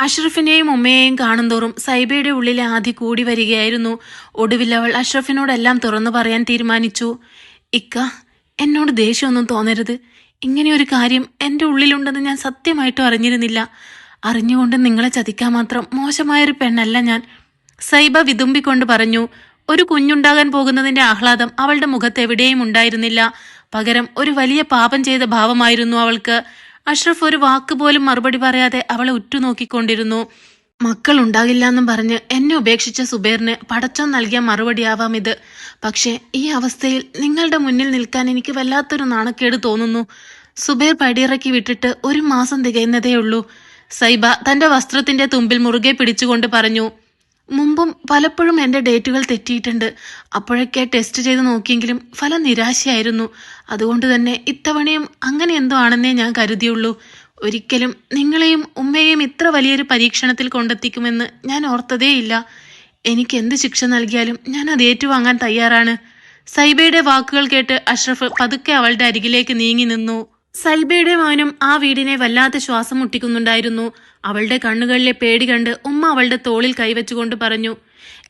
അഷ്റഫിനെയും ഉമ്മയെയും കാണുന്തോറും സൈബയുടെ ഉള്ളിൽ ആധി കൂടി വരികയായിരുന്നു. ഒടുവിൽ അവൾ അഷ്റഫിനോടെല്ലാം തുറന്നു പറയാൻ തീരുമാനിച്ചു. ഇക്ക എന്നോട് ദേഷ്യമൊന്നും തോന്നരുത്. ഇങ്ങനെയൊരു കാര്യം എന്റെ ഉള്ളിലുണ്ടെന്ന് ഞാൻ സത്യമായിട്ടും അറിഞ്ഞിരുന്നില്ല. അറിഞ്ഞുകൊണ്ട് നിങ്ങളെ ചതിക്കാൻ മാത്രം മോശമായൊരു പെണ്ണല്ല ഞാൻ. സൈബ വിതുമ്പിക്കൊണ്ട് പറഞ്ഞു ഒരു കുഞ്ഞുണ്ടാകാൻ പോകുന്നതിന്റെ ആഹ്ലാദം അവളുടെ മുഖത്ത് എവിടെയും ഉണ്ടായിരുന്നില്ല. പകരം ഒരു വലിയ പാപം ചെയ്ത ഭാവമായിരുന്നു അവൾക്ക്. അഷ്റഫ് ഒരു വാക്ക് പോലും മറുപടി പറയാതെ അവളെ ഉറ്റുനോക്കിക്കൊണ്ടിരുന്നു. മക്കൾ ഉണ്ടാകില്ല എന്നും പറഞ്ഞ് എന്നെ ഉപേക്ഷിച്ച സുബേറിന് പടച്ചം നൽകിയ മറുപടിയാവാം ഇത്. പക്ഷേ ഈ അവസ്ഥയിൽ നിങ്ങളുടെ മുന്നിൽ നിൽക്കാൻ എനിക്ക് വല്ലാത്തൊരു നാണക്കേട് തോന്നുന്നു. സുബേർ പടിയിറക്കി വിട്ടിട്ട് ഒരു മാസം തികയുന്നതേയുള്ളൂ. സൈബ തന്റെ വസ്ത്രത്തിന്റെ തുമ്പിൽ മുറുകെ പിടിച്ചുകൊണ്ട് പറഞ്ഞു മുമ്പും പലപ്പോഴും എന്റെ ഡേറ്റുകൾ തെറ്റിയിട്ടുണ്ട്. അപ്പോഴൊക്കെ ടെസ്റ്റ് ചെയ്ത് നോക്കിയെങ്കിലും ഫലം നിരാശയായിരുന്നു. അതുകൊണ്ട് തന്നെ ഇത്തവണയും അങ്ങനെ എന്തോ ആണെന്നേ ഞാൻ കരുതിയുള്ളൂ. ഒരിക്കലും നിങ്ങളെയും ഉമ്മയെയും ഇത്ര വലിയൊരു പരീക്ഷണത്തിൽ കൊണ്ടെത്തിക്കുമെന്ന് ഞാൻ ഓർത്തതേയില്ല. എനിക്ക് എന്ത് ശിക്ഷ നൽകിയാലും ഞാൻ അത് ഏറ്റുവാങ്ങാൻ തയ്യാറാണ്. സൈബയുടെ വാക്കുകൾ കേട്ട് അഷ്റഫ് പതുക്കെ അവളുടെ അരികിലേക്ക് നീങ്ങി നിന്നു. സൈബയുടെ മൗനം ആ വീടിനെ വല്ലാത്ത ശ്വാസം മുട്ടിക്കുന്നുണ്ടായിരുന്നു. അവളുടെ കണ്ണുകളിലെ പേടി കണ്ട് ഉമ്മ അവളുടെ തോളിൽ കൈവച്ചുകൊണ്ട് പറഞ്ഞു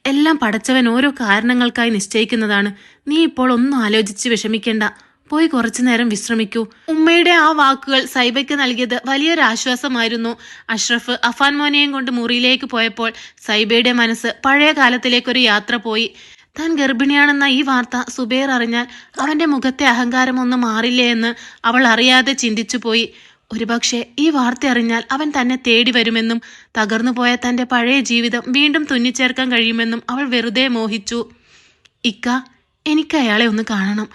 എല്ലാം പടച്ചവൻ ഓരോ കാരണങ്ങൾക്കായി നിശ്ചയിക്കുന്നതാണ്. നീ ഇപ്പോൾ ഒന്നും ആലോചിച്ച് വിഷമിക്കേണ്ട. പോയി കുറച്ചു നേരം വിശ്രമിക്കൂ. ഉമ്മയുടെ ആ വാക്കുകൾ സൈബയ്ക്ക് നൽകിയത് വലിയൊരു ആശ്വാസമായിരുന്നു. അഷ്റഫ് അഫാൻ മോനെയും കൊണ്ട് മുറിയിലേക്ക് പോയപ്പോൾ സൈബയുടെ മനസ്സ് പഴയ കാലത്തിലേക്കൊരു യാത്ര പോയി. താൻ ഗർഭിണിയാണെന്ന ഈ വാർത്ത സുബേർ അറിഞ്ഞാൽ അവന്റെ മുഖത്തെ അഹങ്കാരമൊന്നും മാറില്ലേ എന്ന് അവൾ അറിയാതെ ചിന്തിച്ചു പോയി. ഒരുപക്ഷെ ഈ വാർത്ത അറിഞ്ഞാൽ അവൻ തന്നെ തേടി വരുമെന്നും തകർന്നുപോയ തന്റെ പഴയ ജീവിതം വീണ്ടും തുന്നിച്ചേർക്കാൻ കഴിയുമെന്നും അവൾ വെറുതെ മോഹിച്ചു. ഇക്ക എനിക്ക് അയാളെ ഒന്ന് കാണണം.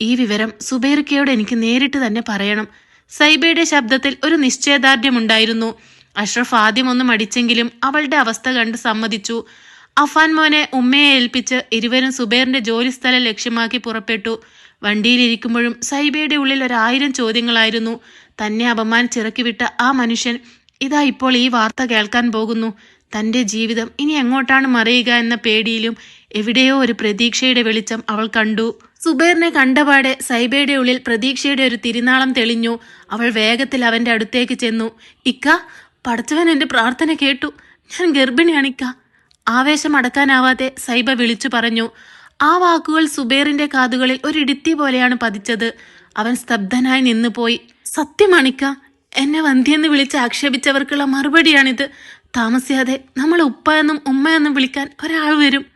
ഈ വിവരം സുബേർക്കയോട് എനിക്ക് നേരിട്ട് തന്നെ പറയണം. സൈബയുടെ ശബ്ദത്തിൽ ഒരു നിശ്ചയദാർഢ്യമുണ്ടായിരുന്നു. അഷ്റഫ് ആദ്യമൊന്നും അടിച്ചെങ്കിലും അവളുടെ അവസ്ഥ കണ്ട് സമ്മതിച്ചു. അഫാൻ മോനെ ഉമ്മയെ ഏൽപ്പിച്ച് ഇരുവരും സുബൈറിന്റെ ജോലിസ്ഥലം ലക്ഷ്യമാക്കി പുറപ്പെട്ടു. വണ്ടിയിലിരിക്കുമ്പോഴും സൈബയുടെ ഉള്ളിൽ ഒരായിരം ചോദ്യങ്ങളായിരുന്നു. തന്നെ അപമാനിച്ചിറക്കി വിട്ട ആ മനുഷ്യൻ ഇതാ ഇപ്പോൾ ഈ വാർത്ത കേൾക്കാൻ പോകുന്നു. തന്റെ ജീവിതം ഇനി എങ്ങോട്ടാണ് മറിയുക എന്ന പേടിയിലും എവിടെയോ ഒരു പ്രതീക്ഷയുടെ വെളിച്ചം അവൾ കണ്ടു. സുബേറിനെ കണ്ടപാടെ സൈബയുടെ ഉള്ളിൽ പ്രതീക്ഷയുടെ ഒരു തിരുനാളം തെളിഞ്ഞു. അവൾ വേഗത്തിൽ അവന്റെ അടുത്തേക്ക് ചെന്നു. ഇക്ക പടച്ചവൻ എന്റെ പ്രാർത്ഥന കേട്ടു. ഞാൻ ഗർഭിണിയാണിക്ക ആവേശം അടക്കാനാവാതെ സൈബ വിളിച്ചു പറഞ്ഞു ആ വാക്കുകൾ സുബേറിന്റെ കാതുകളിൽ ഒരു ഇടിത്തി പോലെയാണ് പതിച്ചത്. അവൻ സ്തബ്ധനായി നിന്നുപോയി. സത്യമാണിക്ക എന്നെ വന്ധ്യെന്ന് വിളിച്ച് ആക്ഷേപിച്ചവർക്കുള്ള മറുപടിയാണിത്. താമസിയാതെ നമ്മൾ ഉപ്പ എന്നും ഉമ്മ എന്നും വിളിക്കാൻ ഒരാൾ വരും.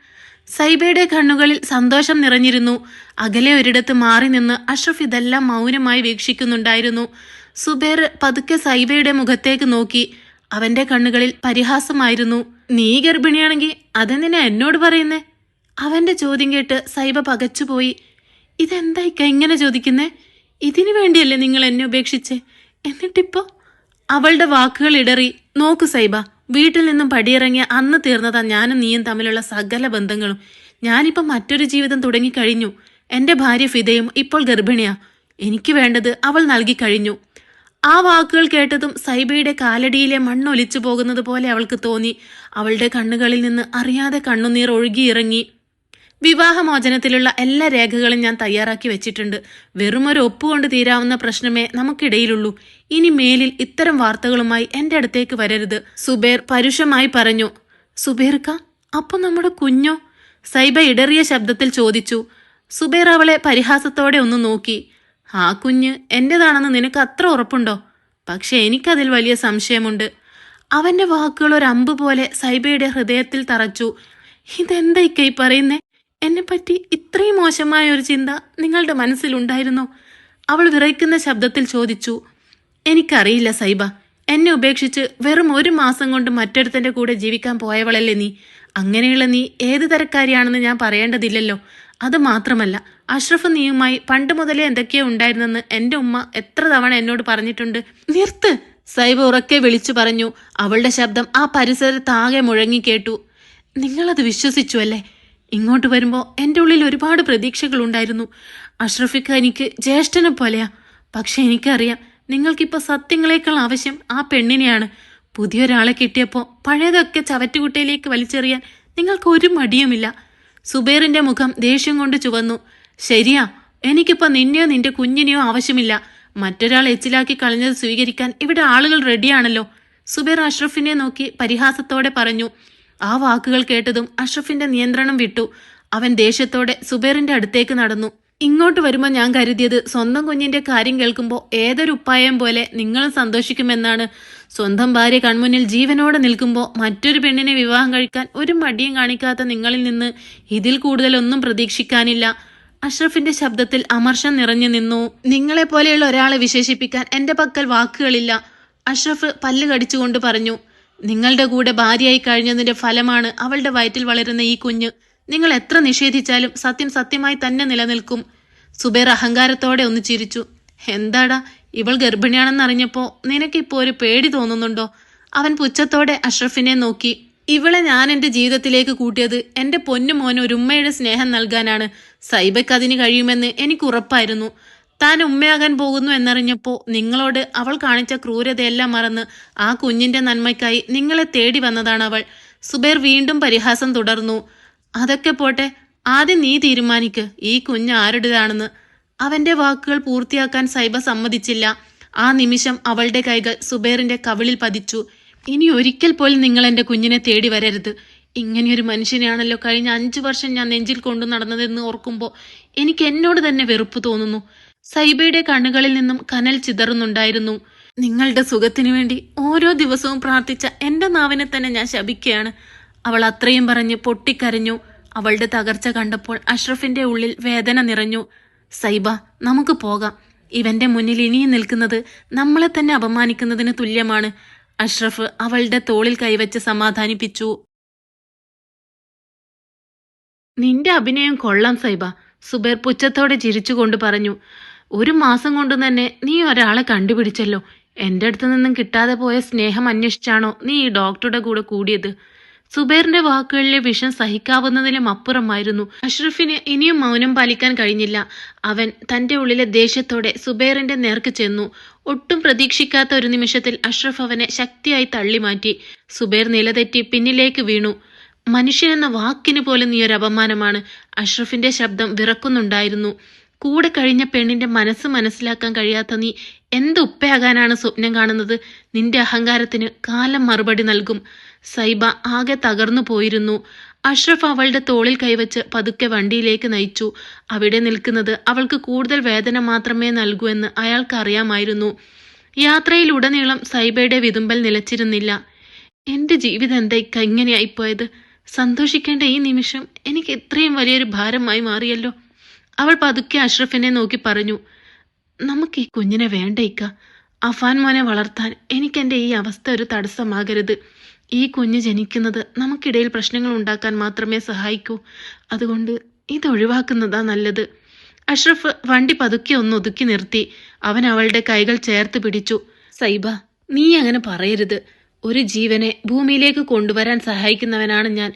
സൈബയുടെ കണ്ണുകളിൽ സന്തോഷം നിറഞ്ഞിരുന്നു. അകലെ ഒരിടത്ത് മാറി നിന്ന് അഷ്റഫ് ഇതെല്ലാം മൗനമായി വീക്ഷിക്കുന്നുണ്ടായിരുന്നു. സുബേർ പതുക്കെ സൈബയുടെ മുഖത്തേക്ക് നോക്കി. അവന്റെ കണ്ണുകളിൽ പരിഹാസമായിരുന്നു. നീ ഗർഭിണിയാണെങ്കിൽ അതെന്തിനാ എന്നോട് പറയുന്നേ? അവന്റെ ചോദ്യം കേട്ട് സൈബ പകച്ചുപോയി. ഇതെന്തായിക്ക ഇങ്ങനെ ചോദിക്കുന്നേ? ഇതിനു വേണ്ടിയല്ലേ നിങ്ങൾ എന്നെ ഉപേക്ഷിച്ചേ? എന്നിട്ടിപ്പോ? അവളുടെ വാക്കുകൾ ഇടറി. നോക്കു സൈബ വീട്ടിൽ നിന്നും പടിയിറങ്ങിയ അന്ന് തീർന്നതാ ഞാനും നീയും തമ്മിലുള്ള സകല ബന്ധങ്ങളും. ഞാനിപ്പോൾ മറ്റൊരു ജീവിതം തുടങ്ങിക്കഴിഞ്ഞു. എന്റെ ഭാര്യ ഫിദയും ഇപ്പോൾ ഗർഭിണിയാ. എനിക്ക് വേണ്ടത് അവൾ നൽകി കഴിഞ്ഞു. ആ വാക്കുകൾ കേട്ടതും സൈബയുടെ കാലടിയിലെ മണ്ണൊലിച്ചു പോകുന്നത് പോലെ അവൾക്ക് തോന്നി. അവളുടെ കണ്ണുകളിൽ നിന്ന് അറിയാതെ കണ്ണുനീർ ഒഴുകിയിറങ്ങി. വിവാഹമോചനത്തിലുള്ള എല്ലാ രേഖകളും ഞാൻ തയ്യാറാക്കി വെച്ചിട്ടുണ്ട്. വെറുമൊരു ഒപ്പുകൊണ്ട് തീരാവുന്ന പ്രശ്നമേ നമുക്കിടയിലുള്ളൂ. ഇനി മേലിൽ ഇത്തരം വാർത്തകളുമായി എന്റെ അടുത്തേക്ക് വരരുത്. സുബേർ പരുഷമായി പറഞ്ഞു. സുബേർക്ക അപ്പൊ നമ്മുടെ കുഞ്ഞോ? സൈബ ഇടറിയ ശബ്ദത്തിൽ ചോദിച്ചു. സുബേർ അവളെ പരിഹാസത്തോടെ ഒന്ന് നോക്കി. ആ കുഞ്ഞ് എന്റേതാണെന്ന് നിനക്ക് അത്ര ഉറപ്പുണ്ടോ? പക്ഷെ എനിക്കതിൽ വലിയ സംശയമുണ്ട്. അവന്റെ വാക്കുകൾ ഒരു അമ്പ് പോലെ സൈബയുടെ ഹൃദയത്തിൽ തറച്ചു. ഇതെന്താ ഇക്കൈ പറയുന്നേ? എന്നെപ്പറ്റി ഇത്രയും മോശമായ ഒരു ചിന്ത നിങ്ങളുടെ മനസ്സിലുണ്ടായിരുന്നോ? അവൾ വിറയ്ക്കുന്ന ശബ്ദത്തിൽ ചോദിച്ചു. എനിക്കറിയില്ല സൈബ. എന്നെ ഉപേക്ഷിച്ച് വെറും ഒരു മാസം കൊണ്ട് മറ്റൊരുത്തന്റെ കൂടെ ജീവിക്കാൻ പോയവളല്ലേ നീ? അങ്ങനെയുള്ള നീ ഏത് തരക്കാരിയാണെന്ന് ഞാൻ പറയേണ്ടതില്ലല്ലോ. അത് മാത്രമല്ല അഷ്റഫ് നീയുമായി പണ്ട് മുതലേ എന്തൊക്കെയോ ഉണ്ടായിരുന്നെന്ന് എന്റെ ഉമ്മ എത്ര തവണ എന്നോട് പറഞ്ഞിട്ടുണ്ട്. നിർത്ത് സൈബ ഉറക്കെ വിളിച്ചു പറഞ്ഞു. അവളുടെ ശബ്ദം ആ പരിസരത്താകെ മുഴങ്ങി കേട്ടു. നിങ്ങളത് വിശ്വസിച്ചു അല്ലേ? ഇങ്ങോട്ട് വരുമ്പോൾ എന്റെ ഉള്ളിൽ ഒരുപാട് പ്രതീക്ഷകളുണ്ടായിരുന്നു അഷ്റഫിക്ക് എനിക്ക് ജ്യേഷ്ഠനെ പോലെയാ. പക്ഷെ എനിക്കറിയാം നിങ്ങൾക്കിപ്പോൾ സത്യങ്ങളേക്കാൾ ആവശ്യം ആ പെണ്ണിനെയാണ്. പുതിയൊരാളെ കിട്ടിയപ്പോൾ പഴയതൊക്കെ ചവറ്റുകുട്ടയിലേക്ക് വലിച്ചെറിയാൻ നിങ്ങൾക്ക് ഒരു മടിയുമില്ല. സുബേറിന്റെ മുഖം ദേഷ്യം കൊണ്ട് ചുവന്നു. ശരിയാ എനിക്കിപ്പോ നിന്നെയോ നിന്റെ കുഞ്ഞിനെയോ ആവശ്യമില്ല. മറ്റൊരാൾ എച്ചിലാക്കി കളഞ്ഞത് സ്വീകരിക്കാൻ ഇവിടെ ആളുകൾ റെഡിയാണല്ലോ. സുബേർ അഷ്റഫിനെ നോക്കി പരിഹാസത്തോടെ പറഞ്ഞു. ആ വാക്കുകൾ കേട്ടതും അഷ്റഫിന്റെ നിയന്ത്രണം വിട്ടു. അവൻ ദേഷ്യത്തോടെ സുബേറിന്റെ അടുത്തേക്ക് നടന്നു. ഇങ്ങോട്ട് വരുമ്പോൾ ഞാൻ കരുതിയത് സ്വന്തം കുഞ്ഞിന്റെ കാര്യം കേൾക്കുമ്പോൾ ഏതൊരു ഉപ്പായം പോലെ നിങ്ങളും സന്തോഷിക്കുമെന്നാണ്. സ്വന്തം ഭാര്യ കൺമുന്നിൽ ജീവനോടെ നിൽക്കുമ്പോൾ മറ്റൊരു പെണ്ണിനെ വിവാഹം കഴിക്കാൻ ഒരു മടിയും കാണിക്കാത്ത നിങ്ങളിൽ നിന്ന് ഇതിൽ കൂടുതലൊന്നും പ്രതീക്ഷിക്കാനില്ല. അഷ്റഫിന്റെ ശബ്ദത്തിൽ അമർഷം നിറഞ്ഞു നിന്നു. നിങ്ങളെ പോലെയുള്ള ഒരാളെ വിശേഷിപ്പിക്കാൻ എന്റെ പക്കൽ വാക്കുകളില്ല അഷ്റഫ് പല്ല് കടിച്ചുകൊണ്ട് പറഞ്ഞു. നിങ്ങളുടെ കൂടെ ഭാര്യയായി കഴിഞ്ഞതിന്റെ ഫലമാണ് അവളുടെ വയറ്റിൽ വളരുന്ന ഈ കുഞ്ഞ്. നിങ്ങൾ എത്ര നിഷേധിച്ചാലും സത്യം സത്യമായി തന്നെ നിലനിൽക്കും. സുബൈർ അഹങ്കാരത്തോടെ ഒന്ന് ചിരിച്ചു. എന്താടാ ഇവൾ ഗർഭിണിയാണെന്നറിഞ്ഞപ്പോ നിനക്കിപ്പോ ഒരു പേടി തോന്നുന്നുണ്ടോ? അവൻ പുച്ഛത്തോടെ അഷ്റഫിനെ നോക്കി. ഇവളെ ഞാൻ എന്റെ ജീവിതത്തിലേക്ക് കൂട്ടിയത് എന്റെ പൊന്നു മോന് ഒരു ഉമ്മയുടെ സ്നേഹം നൽകാനാണ്. സൈബയ്ക്ക് അതിന് കഴിയുമെന്ന് എനിക്ക് ഉറപ്പായിരുന്നു. താൻ ഉമ്മയാകാൻ പോകുന്നു എന്നറിഞ്ഞപ്പോ നിങ്ങളോട് അവൾ കാണിച്ച ക്രൂരതയെല്ലാം മറന്ന് ആ കുഞ്ഞിന്റെ നന്മയ്ക്കായി നിങ്ങളെ തേടി വന്നതാണ് അവൾ. സുബൈർ വീണ്ടും പരിഹാസം തുടർന്നു. അതൊക്കെ പോട്ടെ ആദ്യം നീ തീരുമാനിക്ക്. ഈ കുഞ്ഞ് ആരുടേതാണെന്ന്. അവന്റെ വാക്കുകൾ പൂർത്തിയാക്കാൻ സൈബ സമ്മതിച്ചില്ല. ആ നിമിഷം അവളുടെ കൈകൾ സുബൈറിന്റെ കവിളിൽ പതിച്ചു. ഇനി ഒരിക്കൽ പോലും നിങ്ങൾ എന്റെ കുഞ്ഞിനെ തേടി വരരുത്. ഇങ്ങനെയൊരു മനുഷ്യനെയാണല്ലോ കഴിഞ്ഞ അഞ്ചു വർഷം ഞാൻ നെഞ്ചിൽ കൊണ്ടു നടന്നതെന്ന് ഓർക്കുമ്പോൾ എനിക്ക് എന്നോട് തന്നെ വെറുപ്പ് തോന്നുന്നു. സൈബയുടെ കണ്ണുകളിൽ നിന്നും കനൽ ചിതറുന്നുണ്ടായിരുന്നു. നിങ്ങളുടെ സുഖത്തിനു വേണ്ടി ഓരോ ദിവസവും പ്രാർത്ഥിച്ച എന്റെ നാവിനെ തന്നെ ഞാൻ ശപിക്കുകയാണ്. അവൾ അത്രയും പറഞ്ഞ് പൊട്ടിക്കരഞ്ഞു. അവളുടെ തകർച്ച കണ്ടപ്പോൾ അഷ്റഫിന്റെ ഉള്ളിൽ വേദന നിറഞ്ഞു. സൈബ നമുക്ക് പോകാം. ഇവന്റെ മുന്നിൽ ഇനിയും നിൽക്കുന്നത് നമ്മളെ തന്നെ അപമാനിക്കുന്നതിന് തുല്യമാണ്. അഷ്റഫ് അവളുടെ തോളിൽ കൈവച്ച് സമാധാനിപ്പിച്ചു. നിന്റെ അഭിനയം കൊള്ളാം സൈബ സുബേർ പുച്ഛത്തോടെ ചിരിച്ചുകൊണ്ട് പറഞ്ഞു. ഒരു മാസം കൊണ്ട് തന്നെ നീ ഒരാളെ കണ്ടുപിടിച്ചല്ലോ. എന്റെ അടുത്തു നിന്നും കിട്ടാതെ പോയ സ്നേഹം അന്വേഷിച്ചാണോ നീ ഈ ഡോക്ടറുടെ കൂടെ കൂടിയത്? സുബൈറിന്റെ വാക്കുകളിലെ വിഷം സഹിക്കാവുന്നതിലും അപ്പുറമായിരുന്നു. അഷ്റഫിന് ഇനിയും മൗനം പാലിക്കാൻ കഴിഞ്ഞില്ല. അവൻ തന്റെ ഉള്ളിലെ ദേഷ്യത്തോടെ സുബൈറിന്റെ നേർക്ക് ചെന്നു. ഒട്ടും പ്രതീക്ഷിക്കാത്ത ഒരു നിമിഷത്തിൽ അഷ്റഫ് അവനെ ശക്തിയായി തള്ളിമാറ്റി. സുബൈർ നിലതെറ്റി പിന്നിലേക്ക് വീണു. മനുഷ്യനെന്ന വാക്കിന് പോലും നീ ഒരു അപമാനമാണ്. അഷ്റഫിന്റെ ശബ്ദം വിറക്കുന്നുണ്ടായിരുന്നു. കൂടെ കഴിഞ്ഞ പെണ്ണിന്റെ മനസ്സ് മനസ്സിലാക്കാൻ കഴിയാത്ത നീ എന്ത് ഉപ്പയാകാനാണ് സ്വപ്നം കാണുന്നത്? നിന്റെ അഹങ്കാരത്തിന് കാലം മറുപടി നൽകും. സൈബ ആകെ തകർന്നു പോയിരുന്നു. അഷ്റഫ് അവളുടെ തോളിൽ കൈവച്ച് പതുക്കെ വണ്ടിയിലേക്ക് നയിച്ചു. അവിടെ നിൽക്കുന്നത് അവൾക്ക് കൂടുതൽ വേദന മാത്രമേ നൽകൂ എന്ന് അയാൾക്ക് അറിയാമായിരുന്നു യാത്രയിലുടനീളം സൈബയുടെ വിതുമ്പൽ നിലച്ചിരുന്നില്ല. എന്റെ ജീവിതം എന്താ ഇങ്ങനെയായിപ്പോയത് സന്തോഷിക്കേണ്ട ഈ നിമിഷം എനിക്ക് ഇത്രയും വലിയൊരു ഭാരമായി മാറിയല്ലോ. അവൾ പതുക്കെ അഷ്റഫിനെ നോക്കി പറഞ്ഞു. നമുക്ക് ഈ കുഞ്ഞിനെ വേണ്ട ഇക്ക. അഫാൻ മോനെ വളർത്താൻ എനിക്കെന്റെ ഈ അവസ്ഥ ഒരു തടസ്സമാകരുത്. ഈ കുഞ്ഞ് ജനിക്കുന്നത് നമുക്കിടയിൽ പ്രശ്നങ്ങൾ ഉണ്ടാക്കാൻ മാത്രമേ സഹായിക്കൂ. അതുകൊണ്ട് ഇത് ഒഴിവാക്കുന്നതാ നല്ലത്. അഷ്റഫ് വണ്ടി പതുക്കെ ഒന്ന് ഒതുക്കി നിർത്തി. അവൻ അവളുടെ കൈകൾ ചേർത്ത് പിടിച്ചു. സൈബ നീ അങ്ങനെ പറയരുത്. ഒരു ജീവനെ ഭൂമിയിലേക്ക് കൊണ്ടുവരാൻ സഹായിക്കുന്നവനാണ് ഞാൻ.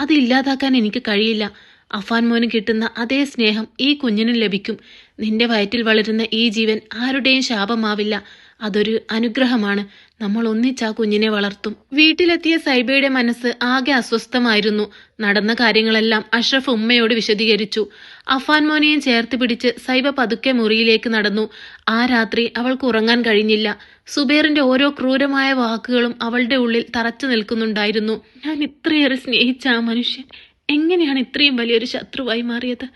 അത് ഇല്ലാതാക്കാൻ എനിക്ക് കഴിയില്ല. അഫാൻ മോന് കിട്ടുന്ന അതേ സ്നേഹം ഈ കുഞ്ഞിനും ലഭിക്കും. നിന്റെ വയറ്റിൽ വളരുന്ന ഈ ജീവൻ ആരുടെയും ശാപമാവില്ല. അതൊരു അനുഗ്രഹമാണ്. നമ്മൾ ഒന്നിച്ചാ കുഞ്ഞിനെ വളർത്തും. വീട്ടിലെത്തിയ സൈബയുടെ മനസ്സ് ആകെ അസ്വസ്ഥമായിരുന്നു. നടന്ന കാര്യങ്ങളെല്ലാം അഷ്റഫ് ഉമ്മയോട് വിശദീകരിച്ചു. അഫാൻ മോനെയും ചേർത്ത് പിടിച്ച് സൈബ പതുക്കെ മുറിയിലേക്ക് നടന്നു. ആ രാത്രി അവൾക്ക് ഉറങ്ങാൻ കഴിഞ്ഞില്ല. സുബേറിന്റെ ഓരോ ക്രൂരമായ വാക്കുകളും അവളുടെ ഉള്ളിൽ തറച്ചു നിൽക്കുന്നുണ്ടായിരുന്നു. ഞാൻ ഇത്രയേറെ സ്നേഹിച്ച ആ മനുഷ്യൻ. എങ്ങനെയാണ് ഇത്രയും വലിയൊരു ശത്രുവായി മാറിയത്?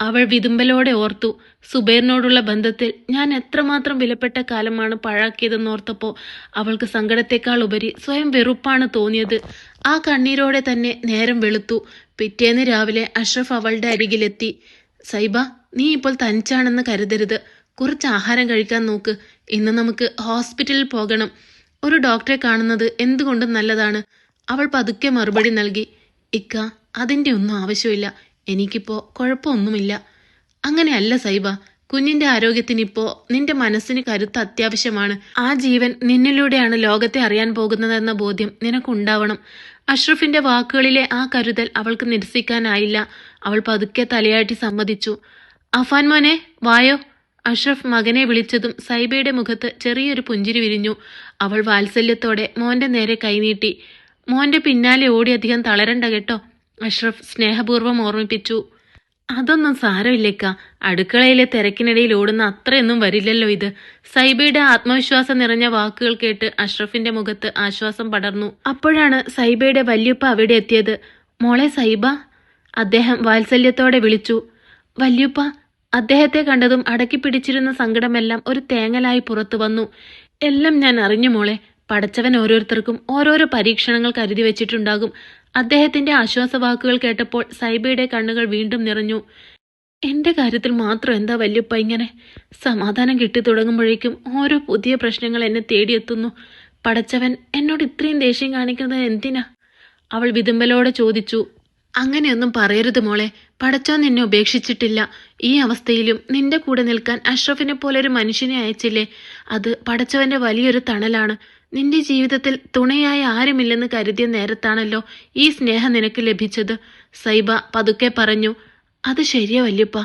അവൾ വിതുമ്പലോടെ ഓർത്തു സുബൈറിനോടുള്ള ബന്ധത്തിൽ ഞാൻ എത്രമാത്രം വിലപ്പെട്ട കാലമാണ് പാഴാക്കിയതെന്ന് ഓർത്തപ്പോൾ അവൾക്ക് സങ്കടത്തെക്കാൾ ഉപരി സ്വയം വെറുപ്പാണ് തോന്നിയത്. ആ കണ്ണീരോടെ തന്നെ നേരം വെളുത്തു. പിറ്റേന്ന് രാവിലെ അഷ്റഫ് അവളുടെ അരികിലെത്തി. സൈബ നീ ഇപ്പോൾ തനിച്ചാണെന്ന് കരുതരുത്. കുറച്ച് ആഹാരം കഴിക്കാൻ നോക്ക്. ഇന്ന് നമുക്ക് ഹോസ്പിറ്റലിൽ പോകണം. ഒരു ഡോക്ടറെ കാണുന്നത് എന്തുകൊണ്ടും നല്ലതാണ്. അവൾ പതുക്കെ മറുപടി നൽകി. ഇക്ക അതിന്റെ ഒന്നും ആവശ്യമില്ല. എനിക്കിപ്പോ കുഴപ്പമൊന്നുമില്ല അങ്ങനെയല്ല സൈബ. കുഞ്ഞിന്റെ ആരോഗ്യത്തിനിപ്പോ നിന്റെ മനസ്സിന് കരുത്ത് അത്യാവശ്യമാണ്. ആ ജീവൻ നിന്നിലൂടെയാണ് ലോകത്തെ അറിയാൻ പോകുന്നതെന്ന ബോധ്യം നിനക്കുണ്ടാവണം. അഷ്റഫിന്റെ വാക്കുകളിലെ ആ കരുതൽ അവൾക്ക് നിരസിക്കാനായില്ല. അവൾ പതുക്കെ തലയാട്ടി സമ്മതിച്ചു. അഫാൻ മോനെ വായോ? അഷ്റഫ് മകനെ വിളിച്ചതും സൈബയുടെ മുഖത്ത് ചെറിയൊരു പുഞ്ചിരി വിരിഞ്ഞു. അവൾ വാത്സല്യത്തോടെ മോന്റെ നേരെ കൈനീട്ടി മോന്റെ പിന്നാലെ ഓടി അധികം തളരണ്ട കേട്ടോ. അഷ്റഫ് സ്നേഹപൂർവം ഓർമ്മിപ്പിച്ചു. അതൊന്നും സാരമില്ലേക്ക. അടുക്കളയിലെ തിരക്കിനിടയിൽ ഓടുന്ന അത്രയൊന്നും വരില്ലല്ലോ ഇത്. സൈബയുടെ ആത്മവിശ്വാസം നിറഞ്ഞ വാക്കുകൾ കേട്ട് അഷ്റഫിന്റെ മുഖത്ത് ആശ്വാസം പടർന്നു. അപ്പോഴാണ് സൈബയുടെ വല്യുപ്പ അവിടെ എത്തിയത്. മോളെ സൈബ അദ്ദേഹം വാത്സല്യത്തോടെ വിളിച്ചു. വല്യുപ്പ അദ്ദേഹത്തെ കണ്ടതും അടക്കി പിടിച്ചിരുന്ന സങ്കടമെല്ലാം ഒരു തേങ്ങലായി പുറത്തു വന്നു. എല്ലാം ഞാൻ അറിഞ്ഞു മോളെ. പടച്ചവൻ ഓരോരുത്തർക്കും ഓരോരോ പരീക്ഷണങ്ങൾ കരുതി വെച്ചിട്ടുണ്ടാകും. അദ്ദേഹത്തിന്റെ ആശ്വാസവാക്കുകൾ കേട്ടപ്പോൾ സൈബയുടെ കണ്ണുകൾ വീണ്ടും നിറഞ്ഞു. എന്റെ കാര്യത്തിൽ മാത്രം എന്താ വല്യപ്പ ഇങ്ങനെ? സമാധാനം കിട്ടി തുടങ്ങുമ്പോഴേക്കും ഓരോ പുതിയ പ്രശ്നങ്ങൾ എന്നെ തേടിയെത്തുന്നു. പടച്ചവൻ എന്നോട് ഇത്രയും ദേഷ്യം കാണിക്കുന്നത് എന്തിനാ? അവൾ വിതുമ്പലോടെ ചോദിച്ചു. അങ്ങനെയൊന്നും പറയരുത് മോളെ. പടച്ചോൻ നിന്നെ ഉപേക്ഷിച്ചിട്ടില്ല. ഈ അവസ്ഥയിലും നിന്റെ കൂടെ നിൽക്കാൻ അഷ്റഫിനെ പോലൊരു മനുഷ്യനെ അയച്ചില്ലേ? അത് പടച്ചവന്റെ വലിയൊരു തണലാണ്. നിന്റെ ജീവിതത്തിൽ തുണയായ ആരുമില്ലെന്ന് കരുതിയ നേരത്താണല്ലോ ഈ സ്നേഹം നിനക്ക് ലഭിച്ചത്. സൈബ പതുക്കെ പറഞ്ഞു അത് ശരിയാ വല്യപ്പ.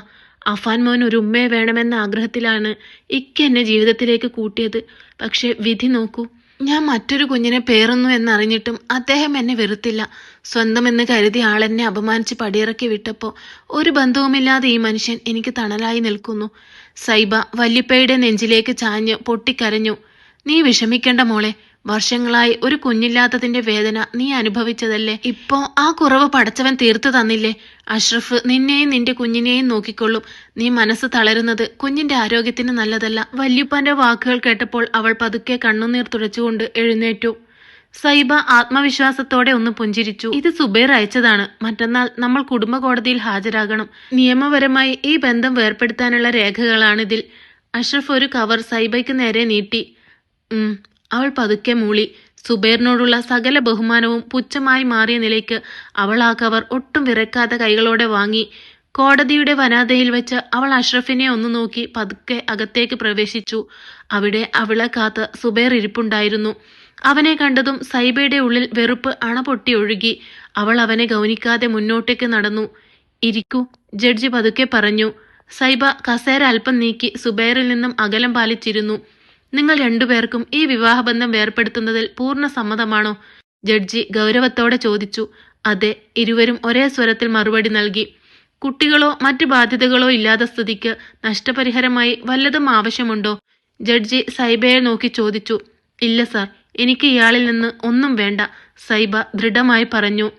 അഫാൻ മോൻ ഒരു ഉമ്മയെ വേണമെന്ന ആഗ്രഹത്തിലാണ് ഇക്ക എന്നെ ജീവിതത്തിലേക്ക് കൂട്ടിയത്. പക്ഷെ വിധി നോക്കൂ. ഞാൻ മറ്റൊരു കുഞ്ഞിനെ പേറുന്നു എന്നറിഞ്ഞിട്ടും അദ്ദേഹം എന്നെ വെറുത്തില്ല. സ്വന്തമെന്ന് കരുതി ആളെന്നെ അപമാനിച്ച് പടിയിറക്കി വിട്ടപ്പോൾ ഒരു ബന്ധവുമില്ലാതെ ഈ മനുഷ്യൻ എനിക്ക് തണലായി നിൽക്കുന്നു. സൈബ വല്യപ്പയുടെ നെഞ്ചിലേക്ക് ചാഞ്ഞ് പൊട്ടിക്കരഞ്ഞു. നീ വിഷമിക്കേണ്ട മോളെ. വർഷങ്ങളായി ഒരു കുഞ്ഞില്ലാത്തതിന്റെ വേദന നീ അനുഭവിച്ചതല്ലേ? ഇപ്പോ ആ കുറവ് പടച്ചവൻ തീർത്തു തന്നില്ലേ? അഷ്റഫ് നിന്നെയും നിന്റെ കുഞ്ഞിനെയും നോക്കിക്കൊള്ളും. നീ മനസ്സ് തളരുന്നത് കുഞ്ഞിന്റെ ആരോഗ്യത്തിന് നല്ലതല്ല. വല്യുപ്പാന്റെ വാക്കുകൾ കേട്ടപ്പോൾ അവൾ പതുക്കെ കണ്ണുനീർ തുടച്ചുകൊണ്ട് എഴുന്നേറ്റു. സൈബ ആത്മവിശ്വാസത്തോടെ ഒന്ന് പുഞ്ചിരിച്ചു. ഇത് സുബൈർ അയച്ചതാണ്. മറ്റന്നാൾ നമ്മൾ കുടുംബ കോടതിയിൽ ഹാജരാകണം. നിയമപരമായി ഈ ബന്ധം വേർപ്പെടുത്താനുള്ള രേഖകളാണിതിൽ. അഷ്റഫ് ഒരു കവർ സൈബയ്ക്ക് നേരെ നീട്ടി. അവൾ പതുക്കെ മൂളി. സുബൈറിനോടുള്ള സകല ബഹുമാനവും പുച്ഛമായി മാറിയ നിലയ്ക്ക് അവൾ ആ കവർ ഒട്ടും വിറക്കാത്ത കൈകളോടെ വാങ്ങി. കോടതിയുടെ വനാതയിൽ വെച്ച് അവൾ അഷ്റഫിനെ ഒന്ന് നോക്കി പതുക്കെ അകത്തേക്ക് പ്രവേശിച്ചു. അവിടെ അവളെ കാത്ത് സുബൈർ ഇരിപ്പുണ്ടായിരുന്നു. അവനെ കണ്ടതും സൈബയുടെ ഉള്ളിൽ വെറുപ്പ് അണപൊട്ടി ഒഴുകി. അവൾ അവനെ ഗൗനിക്കാതെ മുന്നോട്ടേക്ക് നടന്നു. ഇരിക്കൂ ജഡ്ജി പതുക്കെ പറഞ്ഞു. സൈബ കസേര അല്പം നീക്കി സുബൈറിൽ നിന്നും അകലം പാലിച്ചിരുന്നു. നിങ്ങൾ രണ്ടുപേർക്കും ഈ വിവാഹബന്ധം വേർപ്പെടുത്തുന്നതിൽ പൂർണ സമ്മതമാണോ? ജഡ്ജി ഗൗരവത്തോടെ ചോദിച്ചു. അതെ ഇരുവരും ഒരേ സ്വരത്തിൽ മറുപടി നൽകി. കുട്ടികളോ മറ്റു ബാധ്യതകളോ ഇല്ലാത്ത സ്ഥിതിക്ക് നഷ്ടപരിഹാരമായി വല്ലതും ആവശ്യമുണ്ടോ? ജഡ്ജി സൈബയെ നോക്കി ചോദിച്ചു. ഇല്ല സാർ. എനിക്ക് ഇയാളിൽ നിന്ന് ഒന്നും വേണ്ട സൈബ ദൃഢമായി പറഞ്ഞു.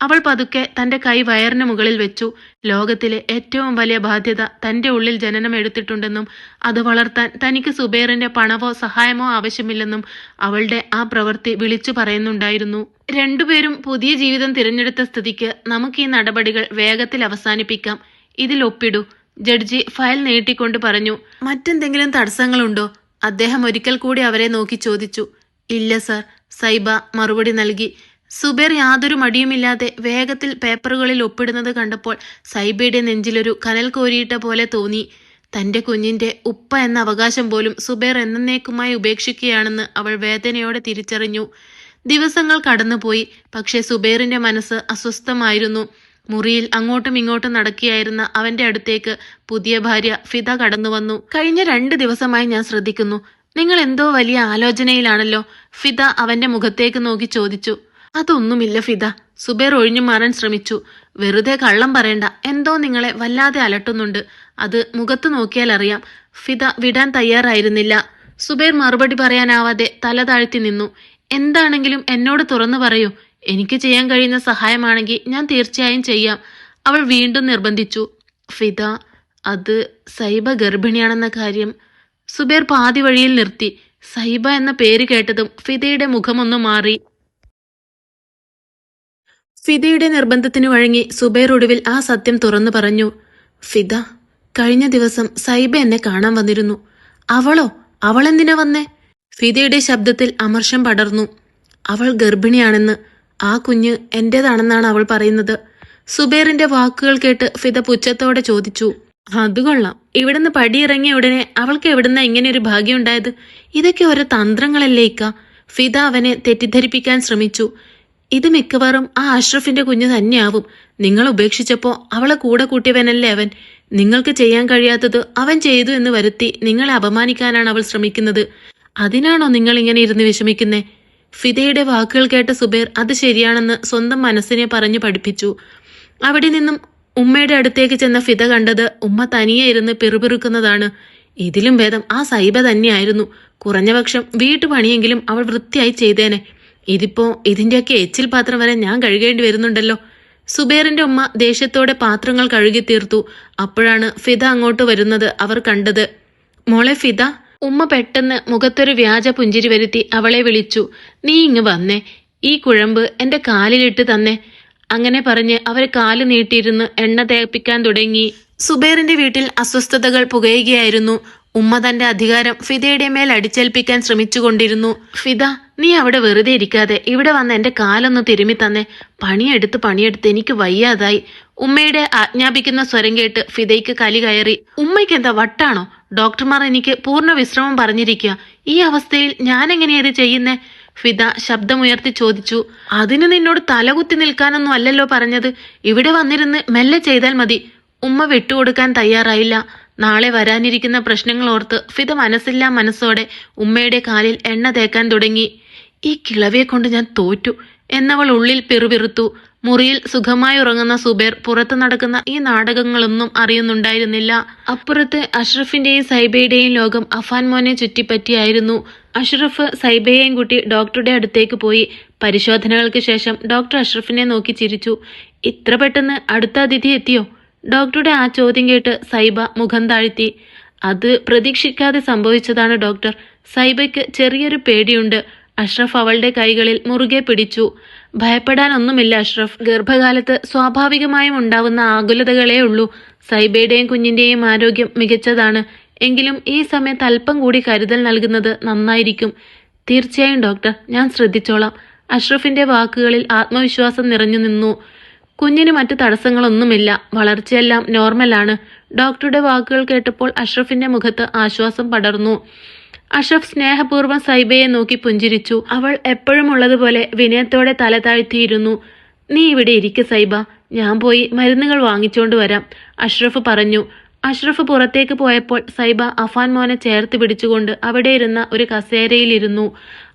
അവൾ പതുക്കെ തന്റെ കൈ വയറിന് മുകളിൽ വെച്ചു. ലോകത്തിലെ ഏറ്റവും വലിയ ബാധ്യത തന്റെ ഉള്ളിൽ ജനനം എടുത്തിട്ടുണ്ടെന്നും അത് വളർത്താൻ തനിക്ക് സുബൈറിന്റെ പണവോ സഹായമോ ആവശ്യമില്ലെന്നും അവളുടെ ആ പ്രവൃത്തി വിളിച്ചു പറയുന്നുണ്ടായിരുന്നു. രണ്ടുപേരും പുതിയ ജീവിതം തിരഞ്ഞെടുത്ത സ്ഥിതിക്ക് നമുക്ക് ഈ നടപടികൾ വേഗത്തിൽ അവസാനിപ്പിക്കാം. ഇതിൽ ഒപ്പിടൂ. ജഡ്ജി ഫയൽ നീട്ടിക്കൊണ്ട് പറഞ്ഞു മറ്റെന്തെങ്കിലും തടസ്സങ്ങളുണ്ടോ? അദ്ദേഹം ഒരിക്കൽ കൂടി അവരെ നോക്കി ചോദിച്ചു. ഇല്ല സർ. സൈബ മറുപടി നൽകി. സുബേർ യാതൊരു മടിയുമില്ലാതെ വേഗത്തിൽ പേപ്പറുകളിൽ ഒപ്പിടുന്നത് കണ്ടപ്പോൾ സൈബയുടെ നെഞ്ചിലൊരു കനൽ കോരിയിട്ട പോലെ തോന്നി. തന്റെ കുഞ്ഞിന്റെ ഉപ്പ എന്ന അവകാശം പോലും സുബേർ എന്നേക്കുമായി ഉപേക്ഷിക്കുകയാണെന്ന് അവൾ വേദനയോടെ തിരിച്ചറിഞ്ഞു. ദിവസങ്ങൾ കടന്നുപോയി പക്ഷേ സുബേറിന്റെ മനസ്സ് അസ്വസ്ഥമായിരുന്നു. മുറിയിൽ അങ്ങോട്ടും ഇങ്ങോട്ടും നടക്കുകയായിരുന്ന അവന്റെ അടുത്തേക്ക് പുതിയ ഭാര്യ ഫിദ കടന്നു വന്നു കഴിഞ്ഞ രണ്ട് ദിവസമായി ഞാൻ ശ്രദ്ധിക്കുന്നു. നിങ്ങൾ എന്തോ വലിയ ആലോചനയിലാണല്ലോ? ഫിദ അവന്റെ മുഖത്തേക്ക് നോക്കി ചോദിച്ചു. അതൊന്നുമില്ല ഫിദ. സുബേർ ഒഴിഞ്ഞു മാറാൻ ശ്രമിച്ചു. വെറുതെ കള്ളം പറയണ്ട. എന്തോ നിങ്ങളെ വല്ലാതെ അലട്ടുന്നുണ്ട്. അത് മുഖത്ത് നോക്കിയാൽ അറിയാം. ഫിദ വിടാൻ തയ്യാറായിരുന്നില്ല. സുബേർ മറുപടി പറയാനാവാതെ തല താഴ്ത്തി നിന്നു. എന്താണെങ്കിലും എന്നോട് തുറന്നു പറയൂ. എനിക്ക് ചെയ്യാൻ കഴിയുന്ന സഹായമാണെങ്കിൽ ഞാൻ തീർച്ചയായും ചെയ്യാം. അവൾ വീണ്ടും നിർബന്ധിച്ചു. ഫിദ അത് സൈബ ഗർഭിണിയാണെന്ന കാര്യം സുബേർ പാതി വഴിയിൽ നിർത്തി. സൈബ എന്ന പേര് കേട്ടതും ഫിദയുടെ മുഖമൊന്നു മാറി. ഫിദയുടെ നിർബന്ധത്തിന് വഴങ്ങി സുബൈർ ഒടുവിൽ ആ സത്യം തുറന്നു പറഞ്ഞു ഫിദ കഴിഞ്ഞ ദിവസം സൈബ എന്നെ കാണാൻ വന്നിരുന്നു. അവളോ? അവളെന്തിനാ വന്നേ? ഫിദയുടെ ശബ്ദത്തിൽ അമർഷം പടർന്നു. അവൾ ഗർഭിണിയാണെന്ന്. ആ കുഞ്ഞ് എന്റേതാണെന്നാണ് അവൾ പറയുന്നത്. സുബൈറിന്റെ വാക്കുകൾ കേട്ട് ഫിദ പുച്ഛത്തോടെ ചോദിച്ചു അത് കൊള്ളാം. ഇവിടുന്ന് പടിയിറങ്ങിയ ഉടനെ അവൾക്ക് എവിടുന്ന ഇങ്ങനെ ഒരു ഭാഗ്യം ഉണ്ടായത്? ഇതൊക്കെ ഓരോ തന്ത്രങ്ങളല്ലേ ഇക്ക. ഫിദ അവനെ തെറ്റിദ്ധരിപ്പിക്കാൻ ശ്രമിച്ചു. ഇത് മിക്കവാറും ആ അഷ്റഫിന്റെ കുഞ്ഞ് തന്നെയാവും. നിങ്ങൾ ഉപേക്ഷിച്ചപ്പോ അവളെ കൂടെ കൂട്ടിയവനല്ലേ അവൻ. നിങ്ങൾക്ക് ചെയ്യാൻ കഴിയാത്തത് അവൻ ചെയ്തു എന്ന് വരുത്തി നിങ്ങളെ അപമാനിക്കാനാണ് അവൾ ശ്രമിക്കുന്നത്. അതിനാണോ നിങ്ങൾ ഇങ്ങനെ ഇരുന്ന് വിഷമിക്കുന്നേ? ഫിദയുടെ വാക്കുകൾ കേട്ട സുബേർ അത് ശരിയാണെന്ന് സ്വന്തം മനസ്സിനെ പറഞ്ഞു പഠിപ്പിച്ചു. അവിടെ നിന്നും ഉമ്മയുടെ അടുത്തേക്ക് ചെന്ന ഫിദ കണ്ടത് ഉമ്മ തനിയെ ഇരുന്ന് പിറുപിറുക്കുന്നതാണ്. ഇതിലും ഭേദം ആ സൈബ തന്നെയായിരുന്നു. കുറഞ്ഞപക്ഷം വീട്ടുപണിയെങ്കിലും അവൾ വൃത്തിയായി ചെയ്തേനെ. ഇതിപ്പോ ഇതിന്റെയൊക്കെ എച്ചിൽ പാത്രം വരെ ഞാൻ കഴുകേണ്ടി വരുന്നുണ്ടല്ലോ. സുബേറിന്റെ ഉമ്മ ദേഷ്യത്തോടെ പാത്രങ്ങൾ കഴുകി തീർത്തു. അപ്പോഴാണ് ഫിദ അങ്ങോട്ട് വരുന്നത് അവർ കണ്ടത്. മോളെ ഫിദ ഉമ്മ പെട്ടെന്ന് മുഖത്തൊരു വ്യാജ പുഞ്ചിരി വരുത്തി അവളെ വിളിച്ചു. നീ ഇങ്ങ് വന്നേ. ഈ കുഴമ്പ് എന്റെ കാലിലിട്ട് തന്നെ. അങ്ങനെ പറഞ്ഞ് അവർ കാൽ നീട്ടിയിരുന്ന് എണ്ണ തേപ്പിക്കാൻ തുടങ്ങി. സുബേറിന്റെ വീട്ടിൽ അസ്വസ്ഥതകൾ പുകയുകയായിരുന്നു. ഉമ്മ തന്റെ അധികാരം ഫിദയുടെ മേൽ അടിച്ചേൽപ്പിക്കാൻ ശ്രമിച്ചുകൊണ്ടിരുന്നു. ഫിദ നീ അവിടെ വെറുതെ ഇരിക്കാതെ ഇവിടെ വന്ന് എന്റെ കാലൊന്ന് തിരുമ്മി തന്നെ. പണിയെടുത്ത് പണിയെടുത്ത് എനിക്ക് വയ്യാതായി. ഉമ്മയുടെ ആജ്ഞാപിക്കുന്ന സ്വരം കേട്ട് ഫിദയ്ക്ക് കലി കയറി. ഉമ്മയ്ക്ക് എന്താ വട്ടാണോ? ഡോക്ടർമാർ എനിക്ക് പൂർണ വിശ്രമം പറഞ്ഞിരിക്കുക ഈ അവസ്ഥയിൽ ഞാൻ എങ്ങനെയാ ഇത് ചെയ്യുന്നേ? ഫിദ ശബ്ദമുയർത്തി ചോദിച്ചു. അതിന് നിന്നോട് തലകുത്തി നിൽക്കാനൊന്നും അല്ലല്ലോ പറഞ്ഞത്. ഇവിടെ വന്നിരുന്ന് മെല്ലെ ചെയ്താൽ മതി. ഉമ്മ വിട്ടുകൊടുക്കാൻ തയ്യാറായില്ല. നാളെ വരാനിരിക്കുന്ന പ്രശ്നങ്ങൾ ഓർത്ത് ഫിദ മനസ്സില്ലാ മനസ്സോടെ ഉമ്മയുടെ കാലിൽ എണ്ണ തേക്കാൻ തുടങ്ങി. ഈ കിളവിയെ കൊണ്ട് ഞാൻ തോറ്റു. എന്നവൾ ഉള്ളിൽ പിറുപിറുത്തു. മുറിയിൽ സുഖമായി ഉറങ്ങുന്ന സുബേർ പുറത്തു നടക്കുന്ന ഈ നാടകങ്ങളൊന്നും അറിയുന്നുണ്ടായിരുന്നില്ല. അപ്പുറത്ത് അഷ്റഫിന്റെയും സൈബയുടെയും ലോകം അഫാൻ മോനെ ചുറ്റിപ്പറ്റിയായിരുന്നു. അഷ്റഫ് സൈബയെയും കൂട്ടി ഡോക്ടറുടെ അടുത്തേക്ക് പോയി. പരിശോധനകൾക്ക് ശേഷം ഡോക്ടർ അഷ്റഫിനെ നോക്കി ചിരിച്ചു. ഇത്ര പെട്ടെന്ന് അടുത്ത അതിഥി എത്തിയോ? ഡോക്ടറുടെ ആ ചോദ്യം കേട്ട് സൈബ മുഖം താഴ്ത്തി. അത് പ്രതീക്ഷിക്കാതെ സംഭവിച്ചതാണ് ഡോക്ടർ. സൈബയ്ക്ക് ചെറിയൊരു പേടിയുണ്ട്. അഷ്റഫ് അവളുടെ കൈകളിൽ മുറുകെ പിടിച്ചു. ഭയപ്പെടാനൊന്നുമില്ല അഷ്റഫ്. ഗർഭകാലത്ത് സ്വാഭാവികമായും ഉണ്ടാവുന്ന ആകുലതകളേ ഉള്ളൂ. സൈബയുടെയും കുഞ്ഞിന്റെയും ആരോഗ്യം മികച്ചതാണ്. എങ്കിലും ഈ സമയത്ത് അല്പം കൂടി കരുതൽ നൽകുന്നത് നന്നായിരിക്കും. തീർച്ചയായും ഡോക്ടർ. ഞാൻ ശ്രദ്ധിച്ചോളാം. അഷ്റഫിന്റെ വാക്കുകളിൽ ആത്മവിശ്വാസം നിറഞ്ഞു നിന്നു. കുഞ്ഞിന് മറ്റു തടസ്സങ്ങളൊന്നുമില്ല. വളർച്ചയെല്ലാം നോർമലാണ്. ഡോക്ടറുടെ വാക്കുകൾ കേട്ടപ്പോൾ അഷ്റഫിന്റെ മുഖത്ത് ആശ്വാസം പടർന്നു. അഷ്റഫ് സ്നേഹപൂർവം സൈബയെ നോക്കി പുഞ്ചിരിച്ചു. അവൾ എപ്പോഴും ഉള്ളതുപോലെ വിനയത്തോടെ തല താഴ്ത്തിയിരുന്നു. നീ ഇവിടെ ഇരിക്ക സൈബ. ഞാൻ പോയി മരുന്നുകൾ വാങ്ങിച്ചുകൊണ്ട് വരാം അഷ്റഫ് പറഞ്ഞു. അഷ്റഫ് പുറത്തേക്ക് പോയപ്പോൾ സൈബ അഫാൻ മോനെ ചേർത്ത് പിടിച്ചുകൊണ്ട് അവിടെ ഇരുന്ന ഒരു കസേരയിലിരുന്നു.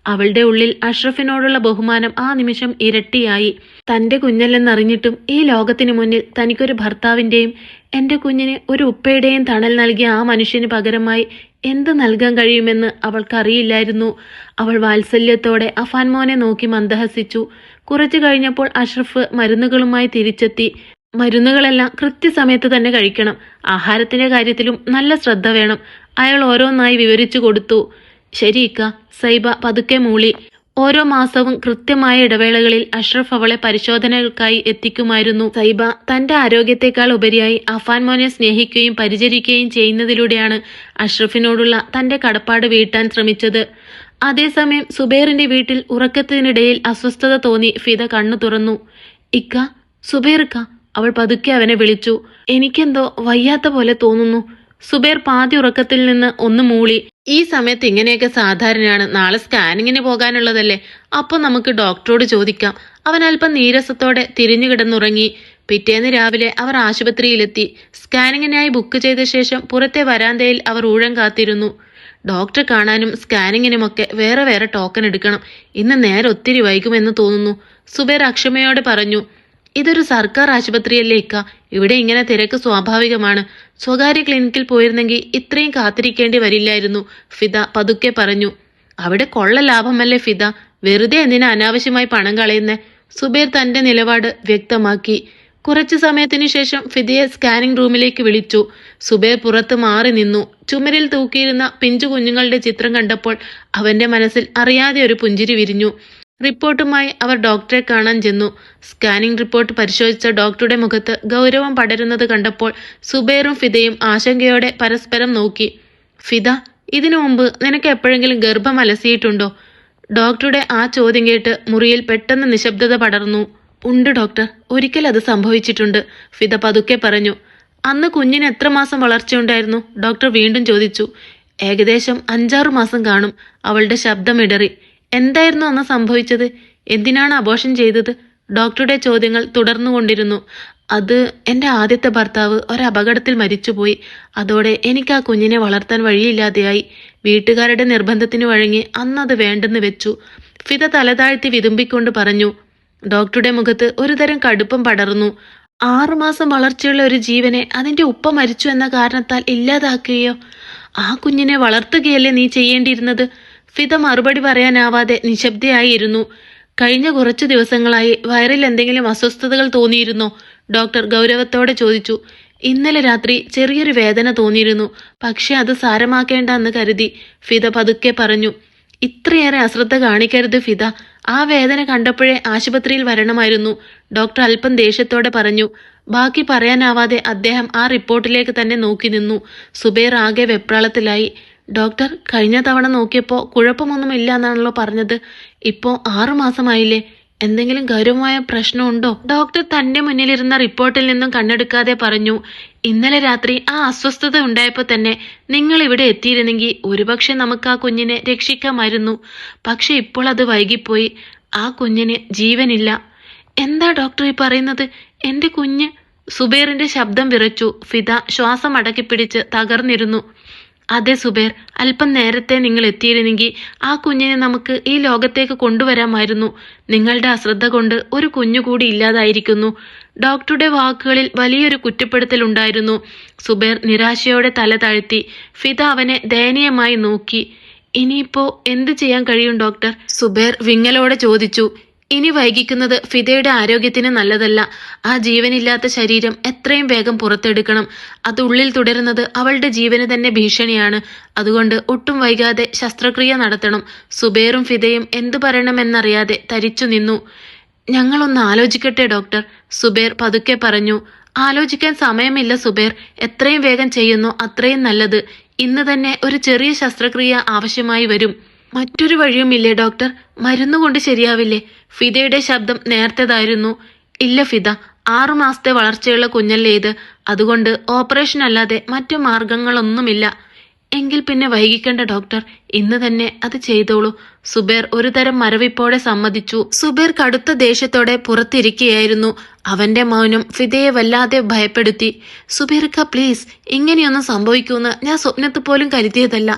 അവളുടെ ഉള്ളിൽ അഷ്റഫിനോടുള്ള ബഹുമാനം ആ നിമിഷം ഇരട്ടിയായി. തന്റെ കുഞ്ഞല്ലെന്നറിഞ്ഞിട്ടും ഈ ലോകത്തിനു മുന്നിൽ തനിക്കൊരു ഭർത്താവിന്റെയും എന്റെ കുഞ്ഞിന് ഒരു ഉപ്പയുടെയും തണൽ നൽകിയ ആ മനുഷ്യന് പകരമായി എന്ത് നൽകാൻ കഴിയുമെന്ന് അവൾക്കറിയില്ലായിരുന്നു. അവൾ വാത്സല്യത്തോടെ അഫാൻ മോനെ നോക്കി മന്ദഹസിച്ചു. കുറച്ചു കഴിഞ്ഞപ്പോൾ അഷ്റഫ് മരുന്നുകളുമായി തിരിച്ചെത്തി. മരുന്നുകളെല്ലാം കൃത്യസമയത്ത് തന്നെ കഴിക്കണം. ആഹാരത്തിന്റെ കാര്യത്തിലും നല്ല ശ്രദ്ധ വേണം. അയാൾ ഓരോന്നായി വിവരിച്ചു കൊടുത്തു. ശരി ഇക്ക സൈബ പതുക്കെ മൂളി. ഓരോ മാസവും കൃത്യമായ ഇടവേളകളിൽ അഷ്റഫ് അവളെ പരിശോധനകൾക്കായി എത്തിക്കുമായിരുന്നു. സൈബ തന്റെ ആരോഗ്യത്തെക്കാൾ ഉപരിയായി അഫാൻ മോനെ സ്നേഹിക്കുകയും പരിചരിക്കുകയും ചെയ്യുന്നതിലൂടെയാണ് അഷ്റഫിനോടുള്ള തന്റെ കടപ്പാട് വീട്ടാൻ ശ്രമിച്ചത്. അതേസമയം സുബൈറിന്റെ വീട്ടിൽ ഉറക്കത്തിനിടയിൽ അസ്വസ്ഥത തോന്നി ഫിദ കണ്ണു തുറന്നു. ഇക്ക സുബൈർക്ക അവൾ പതുക്കെ അവനെ വിളിച്ചു. എനിക്കെന്തോ വയ്യാത്ത പോലെ തോന്നുന്നു. സുബൈർ പാതി ഉറക്കത്തിൽ നിന്ന് ഒന്ന് മൂളി. ഈ സമയത്ത് ഇങ്ങനെയൊക്കെ സാധാരണയാണ്. നാളെ സ്കാനിങ്ങിന് പോകാനുള്ളതല്ലേ? അപ്പോൾ നമുക്ക് ഡോക്ടറോട് ചോദിക്കാം. അവൻ അല്പം നീരസത്തോടെ തിരിഞ്ഞു കിടന്നുറങ്ങി. പിറ്റേന്ന് രാവിലെ അവർ ആശുപത്രിയിലെത്തി. സ്കാനിങ്ങിനായി ബുക്ക് ചെയ്ത ശേഷം പുറത്തെ വരാന്തയിൽ അവർ ഊഴം കാത്തിരുന്നു. ഡോക്ടറെ കാണാനും സ്കാനിങ്ങിനുമൊക്കെ വേറെ വേറെ ടോക്കൺ എടുക്കണം. ഇന്ന് നേരെ ഒത്തിരി വൈകുമെന്ന് തോന്നുന്നു. സുബേർ അക്ഷമയോടെ പറഞ്ഞു ഇതൊരു സർക്കാർ ആശുപത്രിയല്ലേ ഇക്ക? ഇവിടെ ഇങ്ങനെ തിരക്ക് സ്വാഭാവികമാണ്. സ്വകാര്യ ക്ലിനിക്കിൽ പോയിരുന്നെങ്കിൽ ഇത്രയും കാത്തിരിക്കേണ്ടി വരില്ലായിരുന്നു ഫിദ പതുക്കെ പറഞ്ഞു. അവിടെ കൊള്ള ലാഭമല്ലേ ഫിദ? വെറുതെ എന്തിനാ അനാവശ്യമായി പണം കളയുന്നേ? സുബേർ തന്റെ നിലപാട് വ്യക്തമാക്കി. കുറച്ചു സമയത്തിനു ശേഷം ഫിദയെ സ്കാനിംഗ് റൂമിലേക്ക് വിളിച്ചു. സുബേർ പുറത്ത് മാറി നിന്നു. ചുമരിൽ തൂക്കിയിരുന്ന പിഞ്ചു കുഞ്ഞുങ്ങളുടെ ചിത്രം കണ്ടപ്പോൾ അവന്റെ മനസ്സിൽ അറിയാതെ ഒരു പുഞ്ചിരി വിരിഞ്ഞു. റിപ്പോർട്ടുമായി അവർ ഡോക്ടറെ കാണാൻ ചെന്നു. സ്കാനിംഗ് റിപ്പോർട്ട് പരിശോധിച്ച ഡോക്ടറുടെ മുഖത്ത് ഗൗരവം പടരുന്നത് കണ്ടപ്പോൾ സുബൈറും ഫിദയും ആശങ്കയോടെ പരസ്പരം നോക്കി. ഫിദ ഇതിനു മുമ്പ് നിനക്ക് എപ്പോഴെങ്കിലും ഗർഭം അലസിയിട്ടുണ്ടോ? ഡോക്ടറുടെ ആ ചോദ്യം കേട്ട് മുറിയിൽ പെട്ടെന്ന് നിശബ്ദത പടർന്നു. ഉണ്ട് ഡോക്ടർ. ഒരിക്കൽ അത് സംഭവിച്ചിട്ടുണ്ട് ഫിദ പതുക്കെ പറഞ്ഞു. അന്ന് കുഞ്ഞിന് എത്ര മാസം വളർച്ചയുണ്ടായിരുന്നു? ഡോക്ടർ വീണ്ടും ചോദിച്ചു. ഏകദേശം അഞ്ചാറു മാസം കാണും. അവളുടെ ശബ്ദമിടറി എന്തായിരുന്നു അന്ന് സംഭവിച്ചത്? എന്തിനാണ് അബോഷൻ ചെയ്തത്? ഡോക്ടറുടെ ചോദ്യങ്ങൾ തുടർന്നുകൊണ്ടിരുന്നു അത് എന്റെ ആദ്യത്തെ ഭർത്താവ് ഒരപകടത്തിൽ മരിച്ചുപോയി. അതോടെ എനിക്ക് ആ കുഞ്ഞിനെ വളർത്താൻ വഴിയില്ലാതെയായി. വീട്ടുകാരുടെ നിർബന്ധത്തിന് വഴങ്ങി അന്നത് വേണ്ടെന്ന് വെച്ചു. ഫിത തലതാഴ്ത്തി വിതുമ്പിക്കൊണ്ട് പറഞ്ഞു ഡോക്ടറുടെ മുഖത്ത് ഒരുതരം കടുപ്പം പടർന്നു. ആറുമാസം വളർച്ചയുള്ള ഒരു ജീവനെ അതിന്റെ ഉപ്പ മരിച്ചു എന്ന കാരണത്താൽ ഇല്ലാതാക്കുകയോ? ആ കുഞ്ഞിനെ വളർത്തുകയല്ലേ നീ ചെയ്യേണ്ടിയിരുന്നത്? ഫിദ മറുപടി പറയാനാവാതെ നിശബ്ദയായിരുന്നു. കഴിഞ്ഞ കുറച്ചു ദിവസങ്ങളായി വയറിൽ എന്തെങ്കിലും അസ്വസ്ഥതകൾ തോന്നിയിരുന്നോ? ഡോക്ടർ ഗൗരവത്തോടെ ചോദിച്ചു. ഇന്നലെ രാത്രി ചെറിയൊരു വേദന തോന്നിയിരുന്നു. പക്ഷെ അത് സാരമാക്കേണ്ട എന്ന് കരുതി ഫിദ പതുക്കെ പറഞ്ഞു. ഇത്രയേറെ അശ്രദ്ധ കാണിക്കരുത് ഫിദ. ആ വേദന കണ്ടപ്പോഴേ ആശുപത്രിയിൽ വരണമായിരുന്നു. ഡോക്ടർ അല്പം ദേഷ്യത്തോടെ പറഞ്ഞു. ബാക്കി പറയാനാവാതെ അദ്ദേഹം ആ റിപ്പോർട്ടിലേക്ക് തന്നെ നോക്കി നിന്നു. സുബേർ ആകെ വെപ്രാളത്തിലായി. ഡോക്ടർ കഴിഞ്ഞ തവണ നോക്കിയപ്പോൾ കുഴപ്പമൊന്നുമില്ല എന്നാണല്ലോ പറഞ്ഞത്. ഇപ്പോൾ ആറുമാസമായില്ലേ എന്തെങ്കിലും ഗൗരവമായ പ്രശ്നമുണ്ടോ? ഡോക്ടർ തന്റെ മുന്നിലിരുന്ന റിപ്പോർട്ടിൽ നിന്നും കണ്ണെടുക്കാതെ പറഞ്ഞു ഇന്നലെ രാത്രി ആ അസ്വസ്ഥത ഉണ്ടായപ്പോൾ തന്നെ നിങ്ങൾ ഇവിടെ എത്തിയിരുന്നെങ്കിൽ ഒരുപക്ഷെ നമുക്ക് ആ കുഞ്ഞിനെ രക്ഷിക്കാമായിരുന്നു. പക്ഷെ ഇപ്പോൾ അത് വൈകിപ്പോയി. ആ കുഞ്ഞിന് ജീവനില്ല. എന്താ ഡോക്ടർ ഈ പറയുന്നത്? എന്റെ കുഞ്ഞ്? സുബേറിന്റെ ശബ്ദം വിറച്ചു. ഫിദ ശ്വാസം അടക്കിപ്പിടിച്ച് തകർന്നിരുന്നു. അതെ സുബേർ. അല്പം നേരത്തെ നിങ്ങൾ എത്തിയിരുന്നെങ്കിൽ ആ കുഞ്ഞിനെ നമുക്ക് ഈ ലോകത്തേക്ക് കൊണ്ടുവരാമായിരുന്നു. നിങ്ങളുടെ അശ്രദ്ധ കൊണ്ട് ഒരു കുഞ്ഞു കൂടി ഇല്ലാതായിരിക്കുന്നു. ഡോക്ടറുടെ വാക്കുകളിൽ വലിയൊരു കുറ്റപ്പെടുത്തൽ ഉണ്ടായിരുന്നു. സുബേർ നിരാശയോടെ തല താഴ്ത്തി. ഫിദ അവനെ ദയനീയമായി നോക്കി. ഇനിയിപ്പോ എന്ത് ചെയ്യാൻ കഴിയും ഡോക്ടർ? സുബേർ വിങ്ങലോടെ ചോദിച്ചു. ഇനി വൈകിക്കുന്നത് ഫിദയുടെ ആരോഗ്യത്തിന് നല്ലതല്ല. ആ ജീവനില്ലാത്ത ശരീരം എത്രയും വേഗം പുറത്തെടുക്കണം. അത് ഉള്ളിൽ തുടരുന്നത് അവളുടെ ജീവന് തന്നെ ഭീഷണിയാണ്. അതുകൊണ്ട് ഒട്ടും വൈകാതെ ശസ്ത്രക്രിയ നടത്തണം. സുബേറും ഫിദയും എന്തു പറയണമെന്നറിയാതെ തരിച്ചു നിന്നു. ഞങ്ങളൊന്ന് ആലോചിക്കട്ടെ ഡോക്ടർ. സുബേർ പതുക്കെ പറഞ്ഞു. ആലോചിക്കാൻ സമയമില്ല സുബേർ. എത്രയും വേഗം ചെയ്യുന്നു അത്രയും നല്ലത്. ഇന്ന് തന്നെ ഒരു ചെറിയ ശസ്ത്രക്രിയ ആവശ്യമായി വരും. മറ്റൊരു വഴിയുമില്ലേ ഡോക്ടർ? മരുന്നുകൊണ്ട് ശരിയാവില്ലേ? ഫിദയുടെ ശബ്ദം നേരത്തേതായിരുന്നു. ഇല്ല ഫിദ. ആറു മാസത്തെ വളർച്ചയുള്ള കുഞ്ഞല്ലേ ഇത്. അതുകൊണ്ട് ഓപ്പറേഷൻ അല്ലാതെ മറ്റു മാർഗങ്ങളൊന്നുമില്ല. എങ്കിൽ പിന്നെ വൈകിക്കേണ്ട ഡോക്ടർ. ഇന്ന് തന്നെ അത് ചെയ്തോളൂ. സുബേർ ഒരു തരം മരവിപ്പോടെ സമ്മതിച്ചു. സുബേർ കടുത്ത ദേഷ്യത്തോടെ പുറത്തിരിക്കുകയായിരുന്നു. അവന്റെ മൗനം ഫിദയെ വല്ലാതെ ഭയപ്പെടുത്തി. സുബേർക്ക പ്ലീസ് ഇങ്ങനെയൊന്നും സംഭവിക്കൂന്ന് ഞാൻ സ്വപ്നത്തിൽ പോലും കരുതിയതല്ല.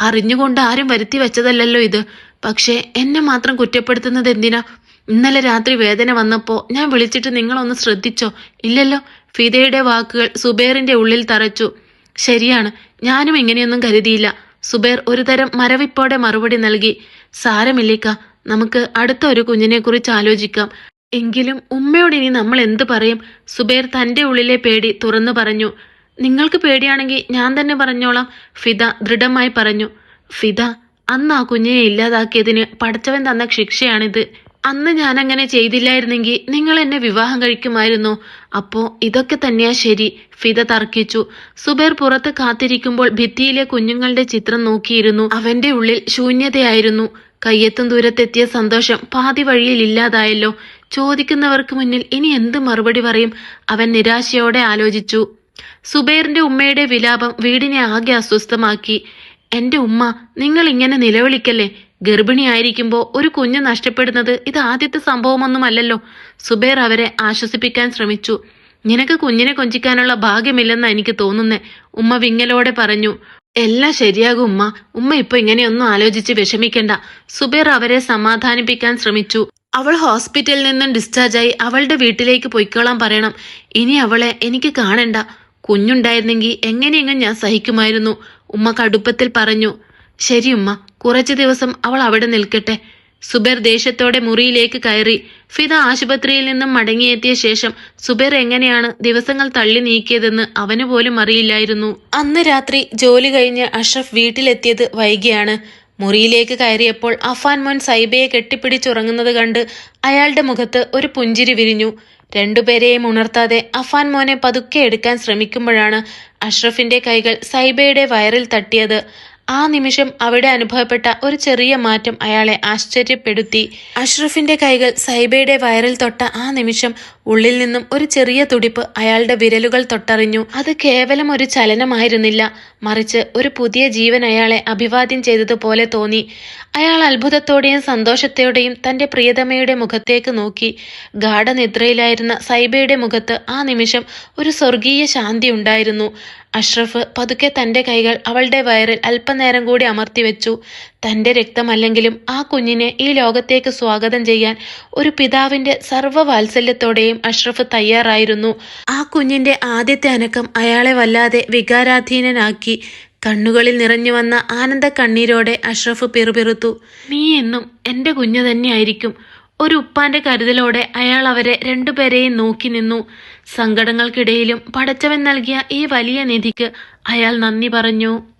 അറിഞ്ഞുകൊണ്ട് ആരും വരുത്തി വെച്ചതല്ലല്ലോ ഇത്. പക്ഷേ എന്നെ മാത്രം കുറ്റപ്പെടുത്തുന്നത് എന്തിനാ? ഇന്നലെ രാത്രി വേദന വന്നപ്പോ ഞാൻ വിളിച്ചിട്ട് നിങ്ങളൊന്ന് ശ്രദ്ധിച്ചോ? ഇല്ലല്ലോ. ഫിദയുടെ വാക്കുകൾ സുബേറിന്റെ ഉള്ളിൽ തറച്ചു. ശരിയാണ്. ഞാനും ഇങ്ങനെയൊന്നും കരുതിയില്ല. സുബേർ ഒരുതരം മരവിപ്പോടെ മറുപടി നൽകി. സാരമില്ലിക്ക നമുക്ക് അടുത്ത ഒരു കുഞ്ഞിനെ കുറിച്ച് ആലോചിക്കാം. എങ്കിലും ഉമ്മയോട് ഇനി നമ്മൾ എന്ത് പറയും? സുബേർ തന്റെ ഉള്ളിലെ പേടി തുറന്നു പറഞ്ഞു. നിങ്ങൾക്ക് പേടിയാണെങ്കിൽ ഞാൻ തന്നെ പറഞ്ഞോളാം. ഫിദ ദൃഢമായി പറഞ്ഞു. ഫിദ അന്ന് ആ കുഞ്ഞിനെ ഇല്ലാതാക്കിയതിന് പഠിച്ചവൻ തന്ന ശിക്ഷയാണിത്. അന്ന് ഞാൻ അങ്ങനെ ചെയ്തില്ലായിരുന്നെങ്കിൽ നിങ്ങൾ എന്നെ വിവാഹം കഴിക്കുമായിരുന്നു. അപ്പോ ഇതൊക്കെ തന്നെയാ ശരി ഫിദ തർക്കിച്ചു. സുബേർ പുറത്ത് കാത്തിരിക്കുമ്പോൾ ഭിത്തിയിലെ കുഞ്ഞുങ്ങളുടെ ചിത്രം നോക്കിയിരുന്നു. അവന്റെ ഉള്ളിൽ ശൂന്യതയായിരുന്നു. കയ്യെത്തും ദൂരത്തെത്തിയ സന്തോഷം പാതി വഴിയിൽ ഇല്ലാതായല്ലോ. ചോദിക്കുന്നവർക്ക് മുന്നിൽ ഇനി എന്ത് മറുപടി പറയും? അവൻ നിരാശയോടെ ആലോചിച്ചു. സുബൈറിന്റെ ഉമ്മയുടെ വിലാപം വീടിനെ ആകെ അസ്വസ്ഥമാക്കി. എന്റെ ഉമ്മ നിങ്ങൾ ഇങ്ങനെ നിലവിളിക്കല്ലേ? ഗർഭിണിയായിരിക്കുമ്പോൾ ഒരു കുഞ്ഞ് നഷ്ടപ്പെടുന്നത് ഇത് ആദ്യത്തെ സംഭവമൊന്നുമല്ലല്ലോ. സുബൈർ അവരെ ആശ്വസിപ്പിക്കാൻ ശ്രമിച്ചു. നിനക്ക് കുഞ്ഞിനെ കൊഞ്ചിക്കാനുള്ള ഭാഗ്യമില്ലെന്ന് എനിക്ക് തോന്നുന്നേ ഉമ്മ വിങ്ങലോടെ പറഞ്ഞു. എല്ലാം ശരിയാകും ഉമ്മ. ഉമ്മ ഇപ്പൊ ഇങ്ങനെയൊന്നും ആലോചിച്ച് വിഷമിക്കണ്ട. സുബൈർ അവരെ സമാധാനിപ്പിക്കാൻ ശ്രമിച്ചു. അവൾ ഹോസ്പിറ്റലിൽ നിന്നും ഡിസ്ചാർജായി അവളുടെ വീട്ടിലേക്ക് പൊയ്ക്കോളാൻ പറയണം. ഇനി അവളെ എനിക്ക് കാണണ്ട. കുഞ്ഞുണ്ടായിരുന്നെങ്കിൽ എങ്ങനെയെങ്കിലും ഞാൻ സഹിക്കുമായിരുന്നു. ഉമ്മ കടുപ്പത്തിൽ പറഞ്ഞു ശരി ഉമ്മ കുറച്ചു ദിവസം അവൾ അവിടെ നിൽക്കട്ടെ. സുബേർ ദേഷ്യത്തോടെ മുറിയിലേക്ക് കയറി. ഫിദ ആശുപത്രിയിൽ നിന്നും മടങ്ങിയെത്തിയ ശേഷം സുബേർ എങ്ങനെയാണ് ദിവസങ്ങൾ തള്ളി നീക്കിയതെന്ന് അവന് പോലും അറിയില്ലായിരുന്നു. അന്ന് രാത്രി ജോലി കഴിഞ്ഞ് അഷ്റഫ് വീട്ടിലെത്തിയത് വൈകിയാണ്. മുറിയിലേക്ക് കയറിയപ്പോൾ അഫാൻ മോൻ സൈബയെ കെട്ടിപ്പിടിച്ചുറങ്ങുന്നത് കണ്ട് അയാളുടെ മുഖത്ത് ഒരു പുഞ്ചിരി വിരിഞ്ഞു. രണ്ടുപേരെയും ഉണർത്താതെ അഫാൻ മോനെ പതുക്കെ എടുക്കാൻ ശ്രമിക്കുമ്പോഴാണ് അഷ്റഫിന്റെ കൈകൾ സൈബയുടെ വയറിൽ തട്ടിയത്. ആ നിമിഷം അവിടെ അനുഭവപ്പെട്ട ഒരു ചെറിയ മാറ്റം അയാളെ ആശ്ചര്യപ്പെടുത്തി. അഷ്റഫിന്റെ കൈകൾ സൈബയുടെ വയറിൽ തൊട്ട ആ നിമിഷം ഉള്ളിൽ നിന്നും ഒരു ചെറിയ തുടിപ്പ് അയാളുടെ വിരലുകൾ തൊട്ടറിഞ്ഞു. അത് കേവലം ഒരു ചലനമായിരുന്നില്ല. മറിച്ച് ഒരു പുതിയ ജീവൻ അയാളെ അഭിവാദ്യം ചെയ്തതുപോലെ തോന്നി. അയാൾ അത്ഭുതത്തോടെയും സന്തോഷത്തോടെയും തന്റെ പ്രിയതമയുടെ മുഖത്തേക്ക് നോക്കി. ഗാഠനിദ്രയിലായിരുന്ന സൈബയുടെ മുഖത്ത് ആ നിമിഷം ഒരു സ്വർഗീയ ശാന്തി ഉണ്ടായിരുന്നു. അഷ്റഫ് പതുക്കെ തന്റെ കൈകൾ അവളുടെ വയറിൽ അല്പനേരം കൂടി അമർത്തിവെച്ചു തന്റെ രക്തമല്ലെങ്കിലും ആ കുഞ്ഞിനെ ഈ ലോകത്തേക്ക് സ്വാഗതം ചെയ്യാൻ ഒരു പിതാവിന്റെ സർവവാത്സല്യത്തോടെയും അഷ്റഫ് തയ്യാറായിരുന്നു. ആ കുഞ്ഞിന്റെ ആദ്യത്തെ അനക്കം അയാളെ വല്ലാതെ വികാരാധീനനാക്കി കണ്ണുകളിൽ നിറഞ്ഞു വന്ന ആനന്ദ കണ്ണീരോടെ അഷ്റഫ് പിറുപിറുത്തു. നീ എന്നും എന്റെ കുഞ്ഞു തന്നെയായിരിക്കും. ഒരു ഉപ്പാന്റെ കരുതലോടെ അയാൾ അവരെ രണ്ടുപേരെയും നോക്കി നിന്നു. സങ്കടങ്ങൾക്കിടയിലും പടച്ചവൻ നൽകിയ ഈ വലിയ നിധിക്ക് അയാൾ നന്ദി പറഞ്ഞു.